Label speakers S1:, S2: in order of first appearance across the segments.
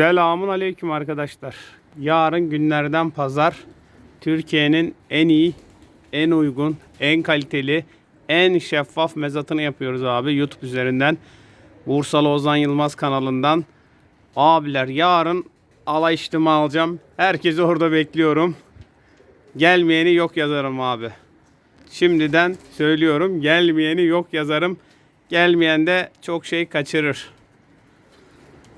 S1: Selamun aleyküm arkadaşlar. Yarın günlerden pazar. Türkiye'nin en iyi, en uygun, en kaliteli, en şeffaf mezatını yapıyoruz abi YouTube üzerinden. Bursalı Ozan Yılmaz kanalından. Abiler yarın alay içtima alacağım. Herkesi orada bekliyorum. Gelmeyeni yok yazarım abi. Şimdiden söylüyorum gelmeyeni yok yazarım. Gelmeyen de çok şey kaçırır.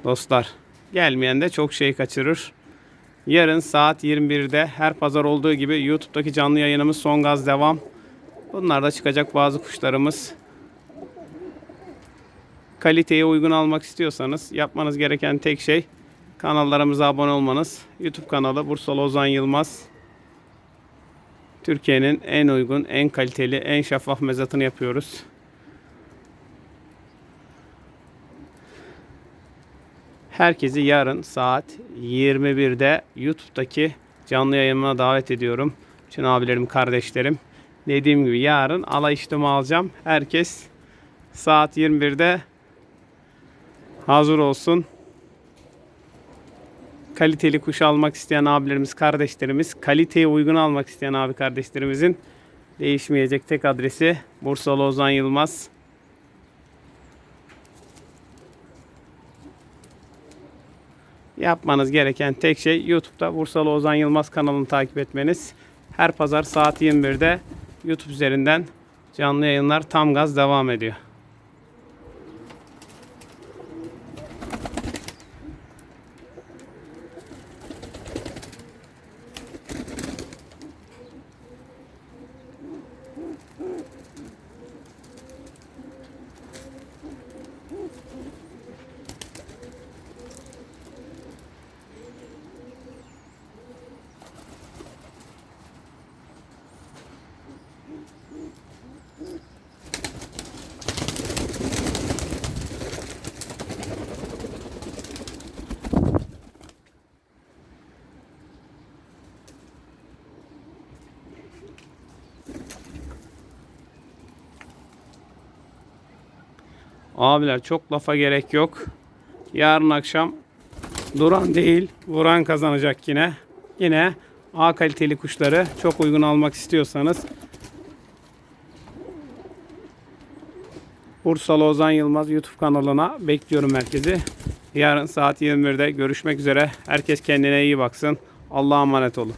S1: Dostlar gelmeyen de çok şey kaçırır. Yarın saat 21'de her pazar olduğu gibi YouTube'daki canlı yayınımız son gaz devam. Bunlarda çıkacak bazı kuşlarımız. Kaliteye uygun almak istiyorsanız yapmanız gereken tek şey kanallarımıza abone olmanız. YouTube kanalı Bursalı Ozan Yılmaz. Türkiye'nin en uygun, en kaliteli, en şeffaf mezatını yapıyoruz. Herkesi yarın saat 21'de YouTube'daki canlı yayınıma davet ediyorum. Bütün abilerim, kardeşlerim. Dediğim gibi yarın alay işlemi alacağım. Herkes saat 21'de hazır olsun. Kaliteli kuş almak isteyen abilerimiz, kardeşlerimiz, kaliteye uygun almak isteyen abi kardeşlerimizin değişmeyecek tek adresi Bursalı Ozan Yılmaz. Yapmanız gereken tek şey YouTube'da Bursalı Ozan Yılmaz kanalını takip etmeniz. Her pazar saat 21'de YouTube üzerinden canlı yayınlar tam gaz devam ediyor. Abiler çok lafa gerek yok. Yarın akşam duran değil, vuran kazanacak yine. Yine A kaliteli kuşları çok uygun almak istiyorsanız Bursalı Ozan Yılmaz YouTube kanalına bekliyorum herkesi. Yarın saat 21'de görüşmek üzere. Herkes kendine iyi baksın. Allah'a emanet olun.